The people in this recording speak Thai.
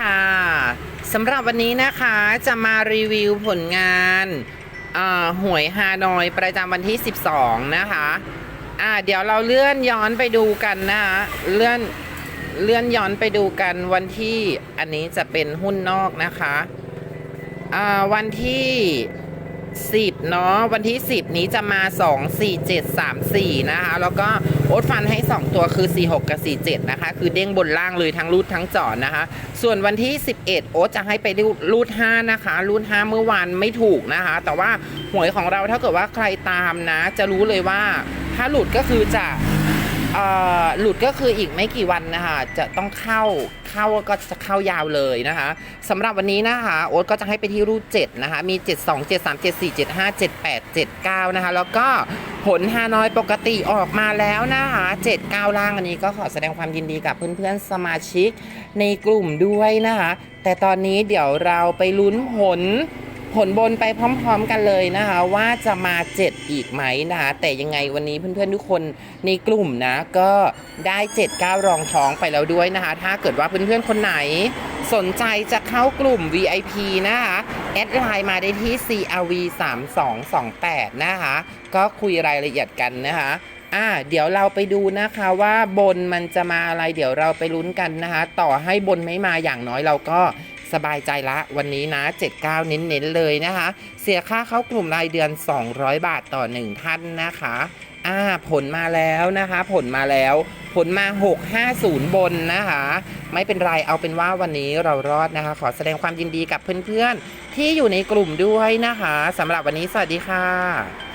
ค่ะสำหรับวันนี้นะคะจะมารีวิวผลงานาหวยฮานอยประจำวันที่ 12 นะคะอ่าเดี๋ยวเราเลื่อนย้อนไปดูกันนะคะเลื่อนเลื่อนย้อนไปดูกันวันที่อันนี้จะเป็นหุ้นนอกนะคะอ่าวันที่ 10 เนาะวันที่ 10 นี้จะมา 2 4 7 3 4 นะคะ แล้วก็ โอ๊ตฟันให้ 2 ตัวคือ 46 กับ 47 นะคะ คือเด้งบนล่างเลยทั้งรูดทั้งจอดนะคะ ส่วนวันที่ 11 โอ๊ตจะให้ไปรูด 5 นะคะ รูด 5 เมื่อวานไม่ถูกนะคะ แต่ว่าหวยของเราถ้าเกิดว่าใครตามนะ จะรู้เลยว่าถ้าหลุดก็คือจะ หลุดก็คืออีกไม่กี่วันนะคะ จะต้องเข้าเข้าก็จะเข้ายาวเลยนะคะสำหรับวันนี้นะคะ โอ๊ตก็จะให้ไปที่รูท7นะคะ มี 7 2 7 3 7 4 7 5 7 8 7 9 นะคะ แล้วก็ผลฮานอยปกติออกมาแล้วนะคะ7 9 ล่างอันนี้ก็ขอแสดงความยินดีกับเพื่อนๆสมาชิกในกลุ่มด้วยนะคะ แต่ตอนนี้เดี๋ยวเราไปลุ้นผล ผลบนไปพร้อม ๆกันเลยนะคะ ว่าจะมา 7 อีกไหมนะคะแต่ยังไงวันนี้เพื่อนๆทุกคนในกลุ่มนะ ก็ได้ 7 9 รองท้องไปแล้วด้วยนะคะ ถ้าเกิดว่าเพื่อนๆคนไหนสนใจจะเข้ากลุ่ม VIP นะคะ แอดไลน์มาได้ที่ CRV 3228 นะคะ ก็คุยรายละเอียดกันนะคะอ่าเดี๋ยวเราไปดูนะคะว่าบนมันจะมาอะไร เดี๋ยวเราไปลุ้นกันนะคะ ต่อให้บนไม่มาอย่างน้อยเราก็ สบายใจละวันนี้นะ 79 เน้นๆเลยนะคะ เสียค่าเข้ากลุ่มรายเดือน 200 บาทต่อ 1 ท่านนะคะอ่าผลมาแล้วนะคะ ผลมาแล้ว ผลมา 650 บนนะคะ ไม่เป็นไรเอาเป็นว่าวันนี้เรารอดนะคะ ขอแสดงความยินดีกับเพื่อนๆ ที่อยู่ในกลุ่มด้วยนะคะสำหรับวันนี้สวัสดีค่ะ